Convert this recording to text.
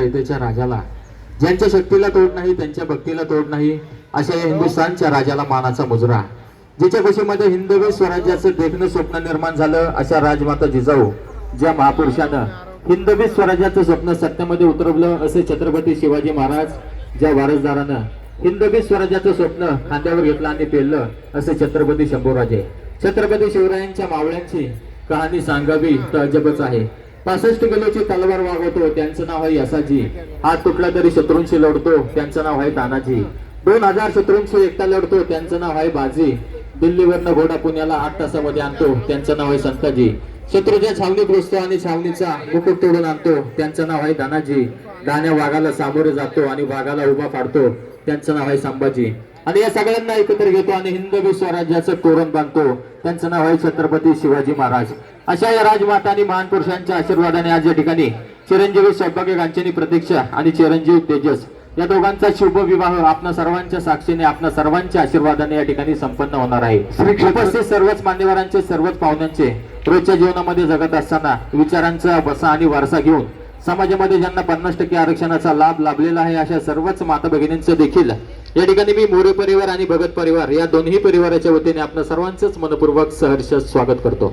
अयोध्येच्या राजाला. ज्यांच्या शक्तीला तोड नाही त्यांच्या भक्तीला तोड नाही अशा या हिंदुस्थानच्या राजाला मानाचा मुजरा. जिच्या खुशीमध्ये हिंदवी स्वराज्याचं देखणं स्वप्न निर्माण झालं अशा राजमाता जिजाऊ ज्या महापुरुषानं हिंदवी स्वराज्याचं स्वप्न सत्यामध्ये उतरवलं असे छत्रपती शिवाजी महाराज ज्या वारसदारानं हिंदवी स्वराज्याचं स्वप्न खांद्यावर घेतलं आणि पेललं असे छत्रपती शंभूराजे. छत्रपती शिवरायांच्या मावळ्यांची कहाणी सांगावी तर अजबच आहे. पासष्ट किलोची तलवार वागवतो त्यांचं नाव आहे यसाजी. हात तुटला तरी शत्रूंशी लढतो त्यांचं नाव आहे तानाजी. दोन हजार शत्रूंशी एकटा लढतो त्यांचं नाव आहे बाजी. दिल्लीवरनं घोडा पुण्याला आठ तासामध्ये आणतो त्यांचं नाव आहे संताजी. शत्रूच्या छावणीत घुसतो आणि छावणीचा मुकुट तोडून आणतो त्यांचं नाव आहे दानाजी. दाण्या वाघाला सामोरे जातो आणि वाघाला उभा पाडतो त्यांचं नाव आहे संभाजी. आणि या सगळ्यांना एकत्र घेतो आणि हिंदवी स्वराज्याचं तोरण बांधतो. त्यांचं नाव आहे छत्रपती शिवाजी महाराज. अशा या राजमाता आणि महान पुरुषांच्या आशीर्वादाने आज या ठिकाणी चिरंजीवी सौभाग्य कांचनी प्रतीक्षा आणि चिरंजीव तेजस या दोघांचा शुभ विवाह आपणा सर्वांच्या साक्षीने आपणा सर्वांच्या आशीर्वादाने या ठिकाणी संपन्न होणार आहे. श्री उपस्थित सर्वच मान्यवरांचे सर्वच पाहुण्यांचे रोजच्या जीवनामध्ये जगत असताना विचारांचा बसा आणि वारसा घेऊन समाजामध्ये ज्यांना पन्नास टक्के आरक्षणाचा लाभ लाभलेला आहे अशा सर्वच माता भगिनींचं देखील या ठिकाणी मी मोरे परिवार आणि भगत परिवार या दोन्ही परिवाराच्या वतीने आपलं सर्वांचंच मनपूर्वक सहर्ष स्वागत करतो.